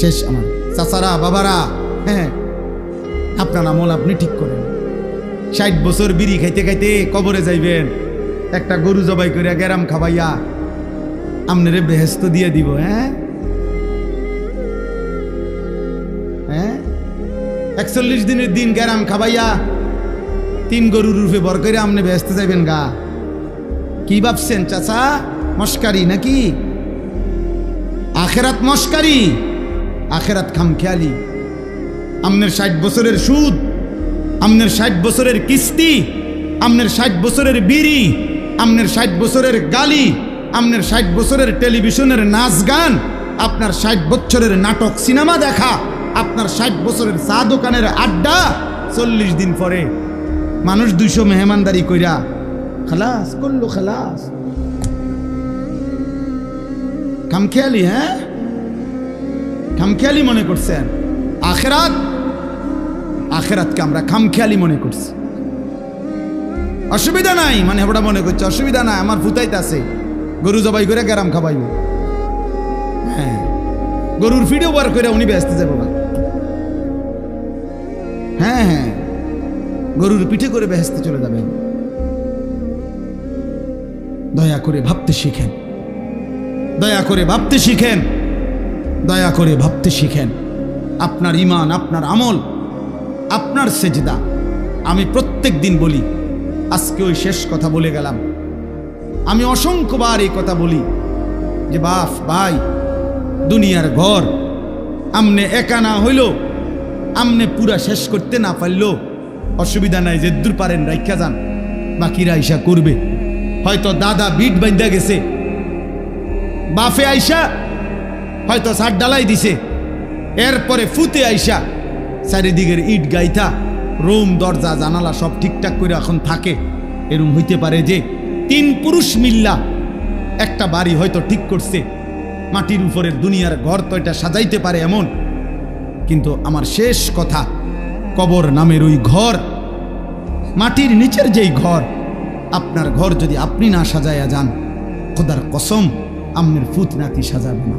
শেষ আমার। চাচারা, বাবারা হ্যাঁ আপনার আমল আপনি ঠিক করেন। ষাট বছর বিড়ি খাইতে খাইতে কবরে যাইবেন। একটা গরু জবাই করিয়া গেরাম খাবাইয়া আপনারে বেহেস্ত দিয়ে দিব হ্যাঁ? হ্যাঁ? একচল্লিশ দিনের দিন গেরাম খাবাইয়া তিন গরুর রূপে বর করে আপনি বেহেস্তে যাইবেন গা। কি ভাবছেন, চাচা? মস্কারি নাকি? আখেরাত মস্কারি? আখেরাত খামখেয়ালি আমনের ষাট বছরের সুদ, আমনের ষাট বছরের কিস্তি, আমনের ষাট বছরের বিড়ি, আমনের ষাট বছরের গালি, আমনের ষাট বছরের টেলিভিশনের নাচ গান, আপনার ষাট বছরের নাটক সিনেমা দেখা, আপনার ষাট বছরের চা দোকানের আড্ডা, চল্লিশ দিন পরে মানুষ দুইশো মেহমানদারি কইরা, খালাস, করল খালাস। খামখেয়ালি হ্যাঁ? খামখেয়ালি মনে করছেন? আখেরাত? আখেরাতকে আমরা খামখেয়ালি মনে করছি। অসুবিধা নাই মানে ওটা মনে করছে, অসুবিধা নাই, আমার ফুতাইতে আছে গরু জবাই করে গ্যারাম খাবাইব। হ্যাঁ গরুর ফিডও বার করে উনি ব্যস্ত যাব না হ্যাঁ হ্যাঁ গরুর পিঠে করে বেহেস্তে চলে যাবেন। দয়া করে ভাবতে শিখেন। দয়া করে ভাবতে শিখেন। দয়া করে ভাবতে শিখেন। আপনার ইমান আপনার আমল, আপনার সেজদা। আমি প্রত্যেক দিন বলি, আজকে ওই শেষ কথা বলে গেলাম। আমি অসংখ্যবার এই কথা বলি যে, বাপ, ভাই, দুনিয়ার ঘর, আমনে একা না হইল, আমনে পুরা শেষ করতে না পারল। অসুবিধা নাই যে দূর পারেন, রাইখা যান। বাকিরা আইসা করবে। হয়তো দাদা বিট বান্ধা গেছে। বাফে আইসা হয়তো সার ডালাই দিছে। এরপরে ফুতে আইসা চারিদিকের ইট গাইতা রুম, দরজা, জানালা সব ঠিকঠাক করে এখন থাকে। এরম হইতে পারে যে তিন পুরুষ মিল্লা একটা বাড়ি হয়তো ঠিক করছে, মাটির উপরের দুনিয়ার ঘর তো এটা সাজাইতে পারে এমন। কিন্তু আমার শেষ কথা, কবর নামের ওই ঘর, মাটির নিচের যেই ঘর, আপনার ঘর যদি আপনি না সাজাইয়া যান, খোদার কসম আমনের ফুত নাতি সাজাবে না।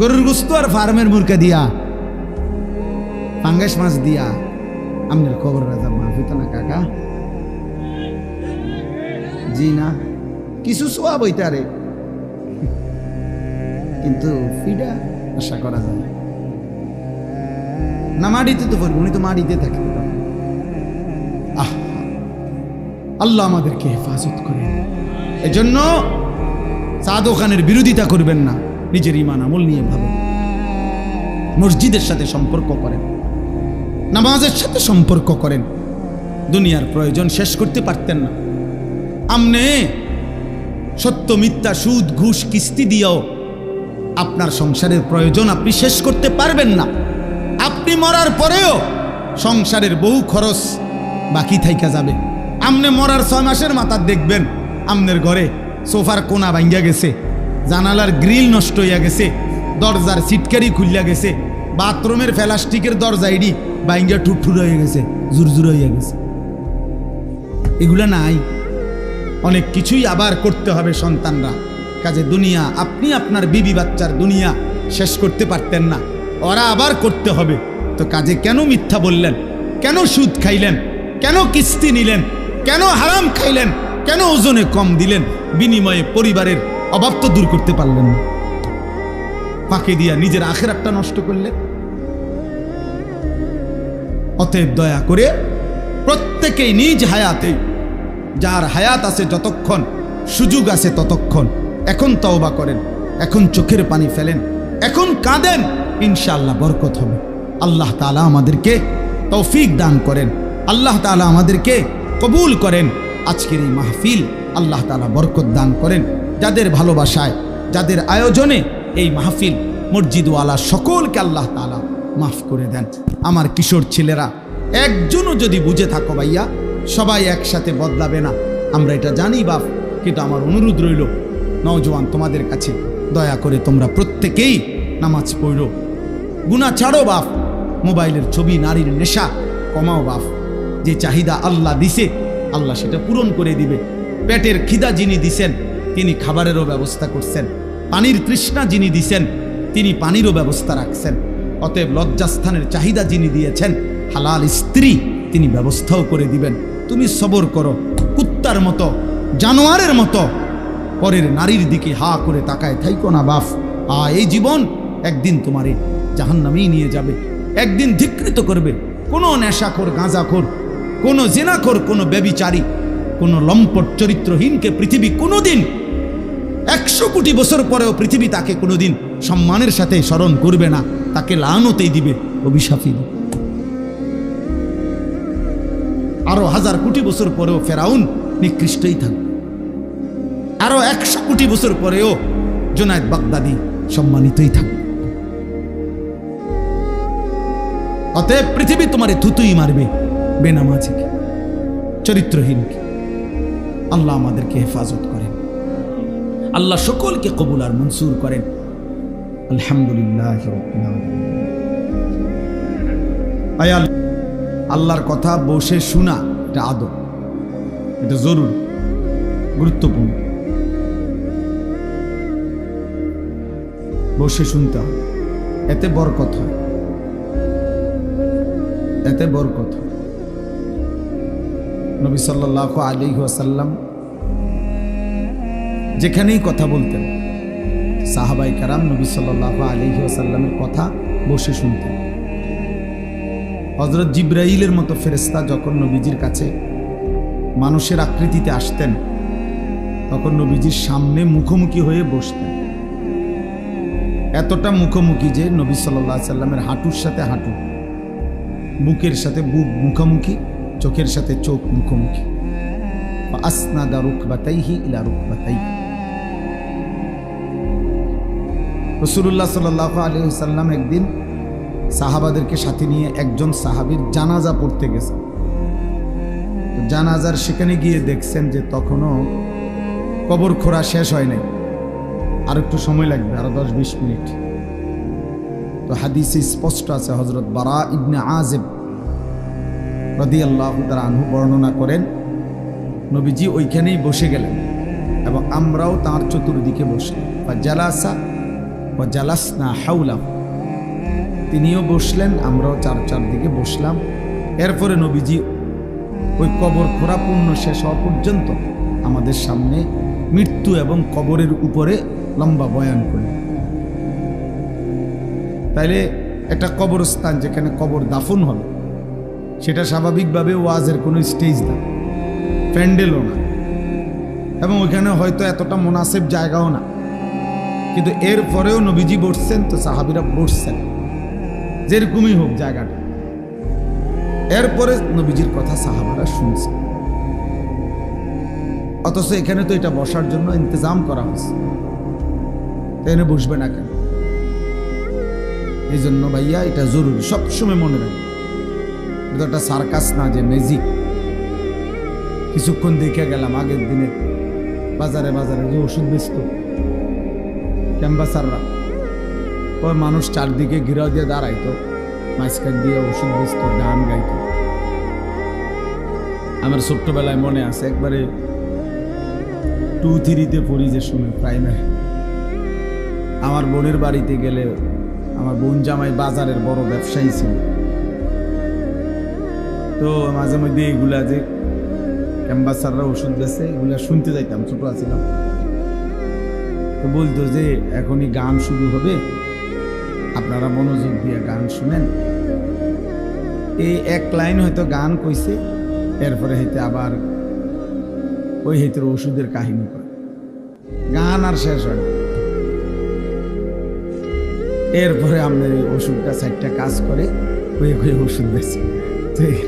গরুর গুস্ত আর ফার্মের মুরকা দিয়া পাঙ্গাস মাছ দিয়া। আমনের খবর রাজা মাহফিত না কাকা? জি না, কিছু সোয়া বইতারে কিন্তু ফিডা আশা করা যায়। না মাটিতে তো পড়বে, উনি তো মাটিতে থাকে। আহ, আল্লাহ আমাদেরকে হেফাজত করেন। এজন্য চা দোকানের বিরোধিতা করবেন না। নিজের ইমান আমল নিয়ে ভাবেন। মসজিদের সাথে সম্পর্ক করেন। নামাজের সাথে সম্পর্ক করেন। দুনিয়ার প্রয়োজন শেষ করতে পারতেন না। আমনে সত্য, মিথ্যা, সুদ, ঘুষ, কিস্তি দিয়েও আপনার সংসারের প্রয়োজন আপনি শেষ করতে পারবেন না। আপনি মরার পরেও সংসারের বহু খরচ বাকি থাইকা যাবে। আমনে মরার ছয় মাসের মাথা দেখবেন, আমনের ঘরে সোফার কোনা ভাঙ্গা গেছে। জানালার গ্রিল নষ্ট হইয়া গেছে, দরজার সিটকারি খুলিয়া গেছে, বাথরুমের প্লাস্টিকের দরজা ইডি ভাঙ্গা ঠুটঠুর হয়ে গেছে জুরজুর হইয়া গেছে। এগুলা নাই, অনেক কিছুই আবার করতে হবে সন্তানরা। কাজে দুনিয়া, আপনি আপনার বিবি বাচ্চার দুনিয়া শেষ করতে পারতেন না, ওরা আবার করতে হবে। তো কাজে কেন মিথ্যা বললেন? কেন সুদ খাইলেন? কেন কিস্তি নিলেন? কেন হারাম খাইলেন? কেন ওজনে কম দিলেন? বিনিময়ে পরিবারের অভাব তো দূর করতে পারলেন না। ফাঁকে দিয়া নিজের আখের একটা নষ্ট করলেন। অতএব দয়া করে প্রত্যেকেই নিজ হায়াতে, যার হায়াত আছে যতক্ষণ, সুযোগ আছে ততক্ষণ, এখন তওবা করেন, এখন চোখের পানি ফেলেন, এখন কাঁদেন, ইনশাআল্লাহ বরকত হবে। আল্লাহ তাআলা আমাদেরকে তৌফিক দান করেন, আল্লাহ তাআলা আমাদেরকে কবুল করেন। আজকের এই মাহফিল আল্লাহ তাআলা বরকত দান করেন। যাদের ভালোবাসায়, যাদের আয়োজনে এই মাহফিল মসজিদওয়ালা সকলকে আল্লাহ তাআলা মাফ করে দেন। আমার কিশোর ছেলেরা, একজনও যদি বুঝে থাকো ভাইয়া, সবাই একসাথে বদলাবে না। আমরা এটা জানি বাপ, কিন্তু আমার অনুরোধ রইল, নওজোয়ান তোমাদের কাছে দয়া করে তোমরা প্রত্যেকেই নামাজ পড়ল গুণা ছাড়ো বাপ, মোবাইলের ছবি নারীর নেশা কমাও বাপ। যে চাহিদা আল্লাহ দিছে, আল্লাহ সেটা পূরণ করে দিবে। পেটের খিদা যিনি দিছেন তিনি খাবারেরও ব্যবস্থা করছেন। পানির তৃষ্ণা যিনি দিছেন, তিনি পানিরও ব্যবস্থা রাখছেন। অতএব লজ্জাস্থানের চাহিদা যিনি দিয়েছেন, হালাল স্ত্রী তিনি ব্যবস্থাও করে দিবেন। তুমি সবর করো, কুত্তার মতো, জানোয়ারের মতো। পরের নারীর দিকে হা করে তাকায়, থাইকো না বাফ, আ, এই জীবন একদিন তোমারে জাহান্নামেই নিয়ে যাবে। একদিন ধিকৃত করবে। কোনো নেশাখোর, গাঁজাখোর, কোনো জেনাখোর, কোনো ব্যবিচারী, কোনো লম্পট চরিত্রহীনকে পৃথিবী কোনোদিন একশো কোটি বছর পরেও পৃথিবী তাকে কোনোদিন সম্মানের সাথে স্মরণ করবে না, তাকে লানতেই দিবে অভিশাপই। দিবে। আরও হাজার কোটি বছর পরেও ফেরাউন নিকৃষ্টই থাকবে। আরও একশো কোটি বছর পরেও জোনায়দ বাগদাদি সম্মানিতই থাকবে। অতএব পৃথিবী তোমার থুতুই মারবে বেনামাজিকে, চরিত্রহীনকে। আল্লাহ আমাদেরকে হেফাজত করেন। আল্লাহ সকলকে কবুল আর মনসুর করেন। আলহামদুলিল্লাহ রাব্বিল আলামিন। আয় আল- আল্লাহর কথা বসে শোনা, এটা আদব। এটা জরুরি, গুরুত্বপূর্ণ। বসে শুনতে হয় এতে বরকত হয়। এতে বরকত হয়। নবী সাল্লাহ আলী যেখানেই কথা বলতেন। সাহাবাই কারাম নবী সাল্লাহ আলী আসাল্লামের কথা বসে শুনতেন। হজরত জিব্রাইলের মতো ফেরেস্তা যখন নবীজির কাছে মানুষের আকৃতিতে আসতেন, তখন নবীজির সামনে মুখোমুখি হয়ে বসতেন। এতটা মুখোমুখি যে নবী সাল্লাহ সাল্লামের হাঁটুর সাথে হাঁটু, বুকের সাথে বুক মুখোমুখি, চোখের সাথে চোখ মুখোমুখি। আসনাদা রুখ বাতাইহি ইলা রুখ বাতাই রসুল্লাহ সাল আলী সাল্লাম একদিন সাহাবাদেরকে সাথে নিয়ে একজন সাহাবির জানাজা পড়তে গেছে। জানাজার সেখানে গিয়ে দেখছেন যে তখনও কবর খোঁড়া শেষ হয় নাই। আর একটু সময় লাগবে, আরও দশ বিশ মিনিট। তো হাদিসে স্পষ্ট আছে হজরত বারা ইবনে আজেব রদি আল্লাহ আনহু বর্ণনা করেন, নবীজি ওইখানেই বসে গেলেন এবং আমরাও তাঁর চতুর্দিকে বসলাম বা জালাসা বা জালাসনা হাউলাম তিনিও বসলেন, আমরাও চার চারদিকে বসলাম। এরপরে নবীজি ওই কবর খোরা পূর্ণ শেষ হওয়া পর্যন্ত আমাদের সামনে মৃত্যু এবং কবরের উপরে লম্বা বয়ান করলেন। তাইলে একটা কবরস্থান যেখানে কবর দাফন হবে সেটা স্বাভাবিকভাবে ওয়াজের কোনো স্টেজ না, প্যান্ডেলও না, এবং ওইখানে হয়তো এতটা মোনাসেব জায়গাও না। কিন্তু এর পরেও নবীজি বসছেন, তো সাহাবিরা বসছেন। যেরকমই হোক জায়গাটা। এরপরে নবীজির কথা সাহাবারা শুনছে অথচ এখানে তো এটা বসার জন্য ইন্তজাম করা হয়েছে। এনে বসবে না কেন? এই জন্য ভাইয়া এটা জরুরি, সবসময় মনে রাখবে। এটা একটা সার্কাস না, যে ম্যাজিক কিছুক্ষণ দেখে গেলাম আগের দিনে বাজারে বাজারে যে ওষুধ বেচত। ক্যাম্বাসাররা ওই মানুষ চারদিকে ঘিরাও দিয়ে দাঁড়াইতো, মাঝখান দিয়ে ওষুধ বেচত গান গাইত। আমার ছোট্টবেলায় মনে আছে, একবারে টু থ্রিতে পড়ি যে সময় প্রাইমারি আমার বোনের বাড়িতে গেলে আমার বোন জামাই বাজারের বড় ব্যবসায়ী ছিল। তো মাঝে মধ্যে এগুলা যে ক্যাম্বাসাররা ওষুধ বেছে এগুলা শুনতে যাইতাম, ছোট আছিলাম বলতো যে এখনই গান শুরু হবে। আপনারা মনোযোগ দিয়ে গান শুনেন। এই এক লাইন হয়তো গান কইছে, এরপরে হইতে আবার ওই হইতে ওষুধের কাহিনী করে গান আর শেষ হয় এরপরে আপনার এই ওষুধটা চারটা কাজ করে হয়ে হয়ে ওষুধ বেছে এই-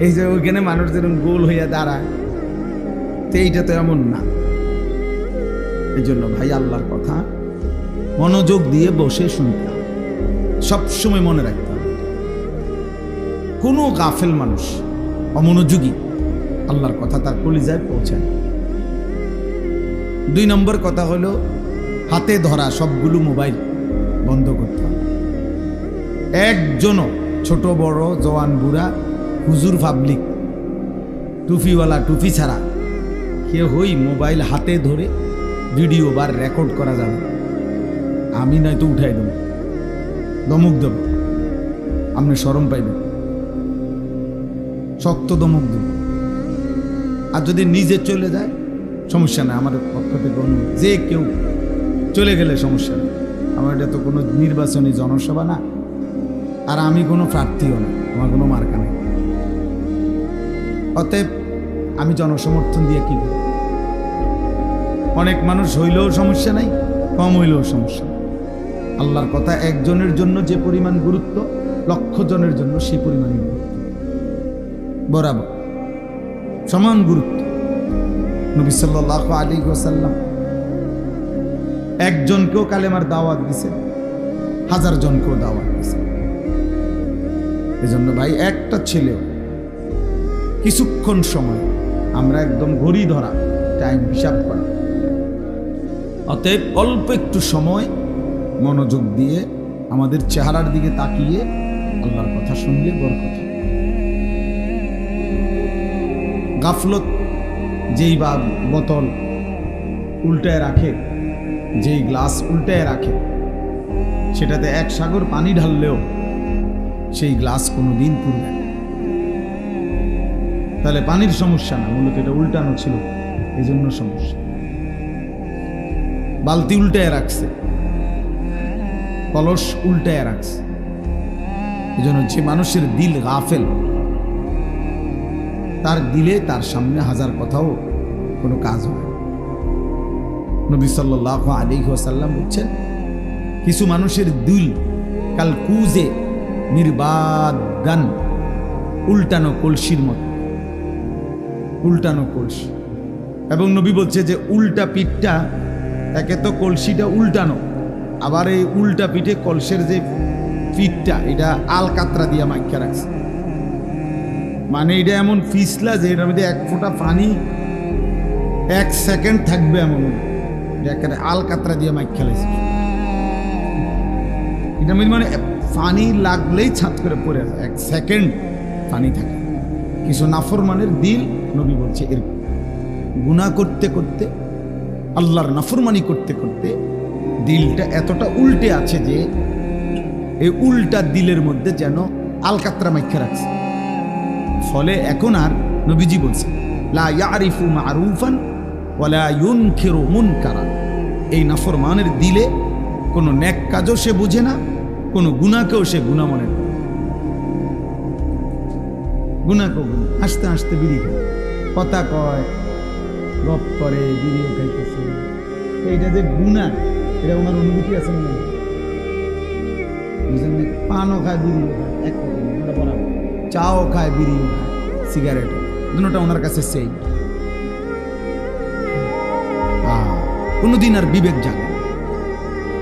এই যে ওইখানে মানুষ যেরকম গোল হইয়া দাঁড়ায়, তো এইটা তো এমন না। এই জন্য ভাই, আল্লাহর কথা মনোযোগ দিয়ে বসে শুনতে সবসময় মনে রাখতে হবে। কোনো গাফেল মানুষ অমনোযোগী আল্লাহর কথা তার কলিজায় পৌঁছায়। দুই নম্বর কথা হলো, হাতে ধরা সবগুলো মোবাইল বন্ধ করতে হবে। একজনও ছোট, বড়, জওয়ান, বুড়া, হুজুর, পাবলিক, টুপিওয়ালা, টুপি ছাড়া কেউ হই মোবাইল হাতে ধরে ভিডিও বা রেকর্ড করা যাবে। আমি নয়তো উঠাই দেব। দমক দেব। আপনি সরম পাইবেন। শক্ত দমক দেব। আর যদি নিজে চলে যায়, সমস্যা নেই, আমার পক্ষ থেকে অনুরোধ। যে কেউ চলে গেলে সমস্যা নেই। আমার এটা তো কোনো নির্বাচনী জনসভা না। আর আমি কোনো প্রার্থীও না। আমার কোনো মার্কা নেই। অতএব আমি জনসমর্থন দিয়ে কি করব? অনেক মানুষ হইলেও সমস্যা নাই, কম হইলেও সমস্যা। আল্লাহর কথা একজনের জন্য যে পরিমাণ গুরুত্ব, লক্ষ জনের জন্য সেই পরিমাণই গুরুত্ব। বরাবর। সমান গুরুত্ব। নবী সাল্লাহ আলী ওসাল্লাম একজনকেও কালেমার দাওয়াত দিছে হাজার জনকেও দাওয়াত দিছে এজন্য ভাই, একটা ছেলেও কিছুক্ষণ সময়, আমরা একদম ঘড়ি ধরা টাইম হিসাব করা। অতএব অল্প একটু সময় মনোযোগ দিয়ে আমাদের চেহারার দিকে তাকিয়ে আল্লাহর কথা শুনলে বড় কথা গাফলত যেই বা বোতল উল্টায় রাখে, যেই গ্লাস উল্টায় রাখে, সেটাতে এক সাগর পানি ঢাললেও সেই গ্লাস কোনো দিন পুরবে। তাহলে পানির সমস্যা না, মূলত এটা উল্টানো ছিল এই জন্য সমস্যা বালতি উল্টায় রাখছে। কলস উল্টায় রাখছে। এই জন্য যে মানুষের দিল গাফেল, তার দিলে তার সামনে হাজার কথাও কোনো কাজ হয় নবী সাল্লাহ আলী সাল্লাম বলছেন, কিছু মানুষের দিল কাল কুজে নির্বাদান উল্টানো কলসির মতো। উল্টানো কলসি। এবং নবী বলছে যে উল্টা পিঠটা একে তো কলসিটা উল্টানো। আবার এই উল্টা পিঠে কলসের যে পিঠটা, এটা আলকাতরা দিয়ে মাইকা রাখছে। মানে এটা এমন ফিসলা যে এটার মধ্যে এক ফোঁটা পানি, এক সেকেন্ড থাকবে এমন। একেবারে আলকাতরা দিয়ে মাইক খেলাইছে এটা মানে পানি লাগলেই ছাত করে পড়ে যায় এক সেকেন্ড পানি থাকে। কিছু নাফরমানের দিল নবী বলছে এর গুণা করতে করতে আল্লাহর নাফরমানি করতে করতে দিলটা এতটা উল্টে আছে যে এই উল্টা দিলের মধ্যে যেন আলকাতরা মাইখা রাখছে। ফলে এখন আর নবীজি বলছে লা ইয়ারিফু মারুফান এই নাফরমানের দিলে কোনো ন্যাক কাজও সে বুঝে না, কোনো গুণাকেও সে গুণা মনে গুণাকেও গুণা হাসতে হাসতে বিড়ি খায়। কথা কয়, গপ করে, বিড়িও খাইতেছে। এইটা যে গুণা, এটা ওনার অনুভূতি আছে না বুঝলেন পানও খায়, বিড়িও খায়। চাও খায়, বিড়িও খায়, সিগারেট। দুটোটা ওনার কাছে সেই কোনোদিন আর বিবেক জাগে।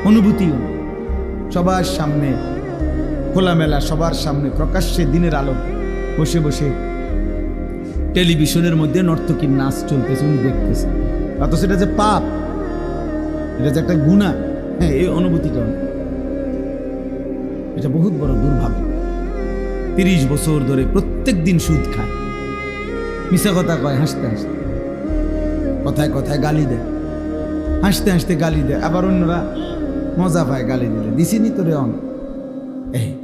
অনুভূতিও সবার সামনে খোলামেলা, সবার সামনে প্রকাশ্যে দিনের আলো, বসে বসে টেলিভিশনের মধ্যে নর্তকীর নাচ চলতেছে, উনি দেখতেছে অথচ সেটা যে পাপ এটা যে একটা গুণা হ্যাঁ এই অনুভূতিটা এটা বহুত বড় দুর্ভাগ্য। তিরিশ বছর ধরে প্রত্যেক দিন সুদ খায়। মিশা কথা কয়, হাসতে হাসতে। কথায় কথায় গালি দেয়। হাসতে হাসতে গালি দেয়। আবার অন্যরা মজা পায় গালি দিলে। দিছিনি তোরে অন? এই।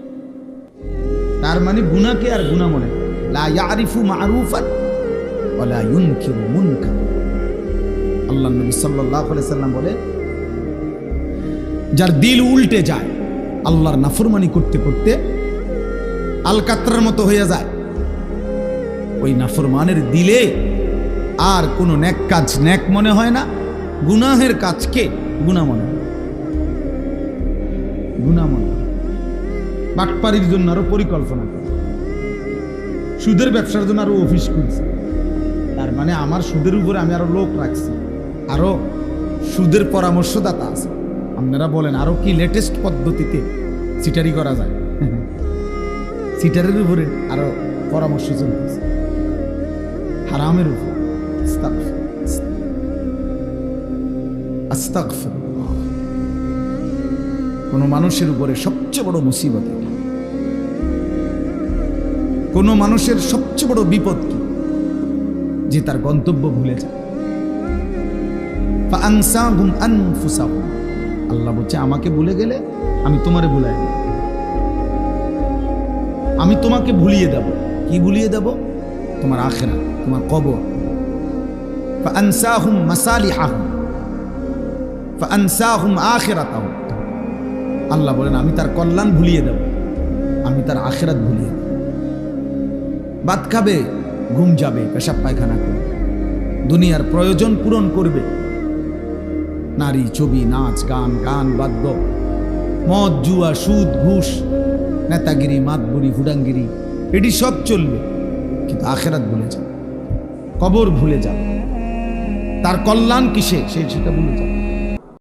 তার মানে গুনাকে আর গুনা মনে। লা ইয়ারিফু আল্লাহ নবী সাল্লাল্লাহু সাল্লাম বলে যার দিল উল্টে যায়, আল্লাহর নাফরমানি করতে করতে আলকাত্রার মতো হয়ে যায়। ওই নাফরমানের দিলে আর কোনো ন্যাক কাজ ন্যাক মনে হয় না, গুনাহের কাজকে গুণা মনে হয়। গুণা মনে বাটপাড়ির জন্য আরও পরিকল্পনা করে। সুদের ব্যবসার জন্য আরও অফিস খুলছে। তার মানে আমার সুদের উপরে আমি আরও লোক রাখছি। আরও সুদের পরামর্শদাতা আছে। আপনারা বলেন, আরও কি লেটেস্ট পদ্ধতিতে সিটারি করা যায়? সিটারের উপরে আরও পরামর্শ চলতেছে। হারামের উপর। কোনো মানুষের উপরে সবচেয়ে বড় মুসিবত এটা। কোনো মানুষের সবচেয়ে বড় বিপদ কি? যে তার গন্তব্য ভুলে যায়। আনফুসাহুম। আল্লাহ বলছে, আমাকে ভুলে গেলে আমি তোমারে ভুলাই আমি তোমাকে ভুলিয়ে দেব। কি ভুলিয়ে দেব? তোমার আখেরা তোমার কবর। আল্লাহ বলেন, আমি তার কল্যাণ ভুলিয়ে দেব। আমি তার আখেরাত ভুলিয়ে দেব। খাবে, ঘুম যাবে, পেশাব পায়খানা করবে। দুনিয়ার প্রয়োজন পূরণ করবে। নারী ছবি, নাচ, গান গান বাদ্য, মদ, জুয়া, সুদ, ঘুষ, নেতাগিরি, মাতবুরি, হুডাঙ্গিরি, এটি সব চলবে, কিন্তু আখেরাত ভুলে যাবে কবর ভুলে যাবে তার কল্যাণ কিসে? সে সেটা ভুলে যাবে